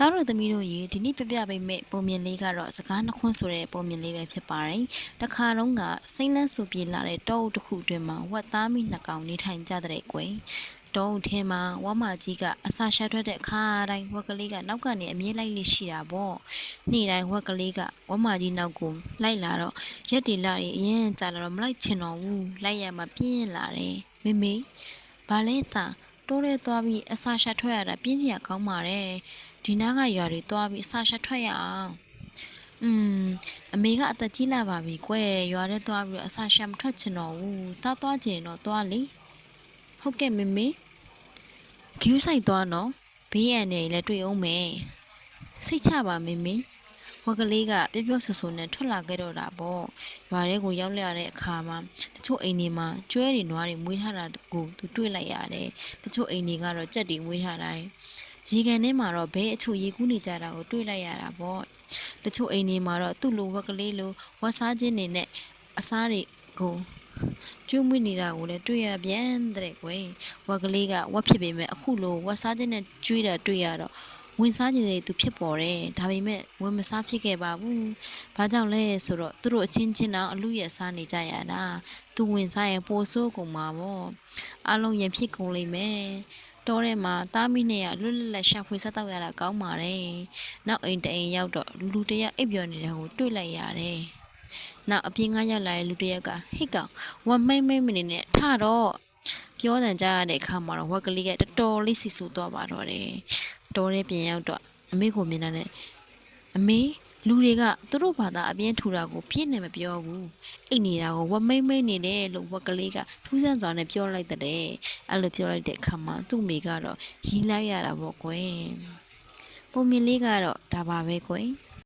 သားတို့သမီးတို့ရေဒီနေ့ပြပြပေးမယ့်ပုံမြင်လေးကတော့စကားနှခွန်းဆိုတဲ့ပုံမြင်လေးပဲဖြစ်ပါတယ်။တခါတုန်းကစိမ့်လန်းဆူပြေလာတဲ့တောအုပ်တစ်ခုအတွင်းမှာဝက်သားမိနှစ်ကောင်နေထိုင်ကြတဲ့ကွယ်။တောအုပ်ထဲမှာဝမကြီးကအစာရှာထွက်တဲ့အခါတိုင်းဝက်ကလေးကနောက်ကနေအမြဲလိုက်လိရှိတာပေါ့။နေ့တိုင်းဝက်ကလေးကဝမကြီးနောက်ကိုလိုက်လာတော့ရက်တီလာရီအရင်ကြာလာတော့မလိုက်ချင်တော့ဘူး။လိုက်ရမှပြင်းလာတယ်။မေမေဘာလဲတာတိုးရဲသွားပြီးအစာရှာထွက်ရတာပြင်းစရာကောင်းပါတယ်။ ဒီနားကရွာတွေသွားပြီးအစာရှာထွက်ရအောင်။อืมအမေကအသက်ကြီးလာပါပြီကွယ်ရွာထဲသွားပြီးတော့အစာရှာမထွက်ချင်တော့ဘူး။တားသွားချင်တော့သွားလေ။ဟုတ်ကဲ့မေမေ။ဂူးဆိုင်သွားနော်။ဘေးရန်နေလည်းတွေ့အောင်မယ်။စိတ်ချပါမေမေ။ဝက်ကလေးကပြပြဆူဆူနဲ့ထွက်လာခဲ့တော့တာပေါ့။ရွာထဲကိုရောက်လာတဲ့အခါမှာတချို့အိမ်တွေမှာကျွဲတွေနွားတွေမွေးထားတာကိုသူတွေ့လိုက်ရတယ်။တချို့အိမ်တွေကတော့ကြက်တွေမွေးထားတာ။ ရေကန်ထဲမှာတော့ဘဲအချို့ရေကူးနေကြတာကိုတွေ့လိုက်ရတာပေါ့တချို့အိမ်တွေမှာတော့သူ့လိုဝက်ကလေးလိုဝက်စားခြင်းတွေနဲ့အစားတွေကိုကျွေးမွေးနေတာကိုလည်းတွေ့ရပြန်တဲ့ကွယ်ဝက်ကလေးကဝက်ဖြစ်ပေမဲ့အခုလိုဝက်စားခြင်းနဲ့ကျွေးတာတွေ့ရတော့ဝင်စားခြင်းတွေသူဖြစ်ပေါ်တယ်ဒါပေမဲ့ဝင်မစားဖြစ်ခဲ့ပါဘူးဘာကြောင့်လဲဆိုတော့သူတို့အချင်းချင်းတော့အလူရဲ့စားနေကြရတာသူဝင်စားရင်ပိုဆိုးကုန်မှာပေါ့အလုံးရင်ဖြစ်ကုန်လိမ့်မယ် တောထဲမှာတားမိနဲ့ရလွတ်လပ်လပ်ရှာဖွေဆက်တော့ရတာကောင်းပါတယ်။နောက်အိမ်တအိမ်ရောက်တော့လူတစ်ယောက်အိပ်ပျော်နေတာကိုတွေ့လိုက်ရတယ်။နောက်အပြင်ကရောက်လာတဲ့လူတစ်ယောက်ကဟိတ်ကောင်ဝမ်မိမ့်မိမ့်မနေနဲ့ထတော့ပြောတန်ကြရတဲ့အခါမှာတော့ဝက်ကလေးကတော်တော်လေးစီဆူသွားပါတော့တယ်။တောထဲပြင်ရောက်တော့အမေကိုမြင်တာနဲ့အမေ လူတွေကသူတို့ဘာသာအပြင်းထူတာကိုပြည့်နေမပြောဘူးအိတ်နေတာကိုဝမိမ့်မိမ့်နေတယ်လို့ဝက်ကလေးကထူးဆန်းစွာနဲ့ပြောလိုက်တဲ့အဲ့လိုပြောလိုက်တဲ့အခါမှာသူ့မိကတော့ရီးလိုက်ရတာပေါ့ကွယ်ပုံမြင်လေးကတော့ဒါပါပဲကွယ်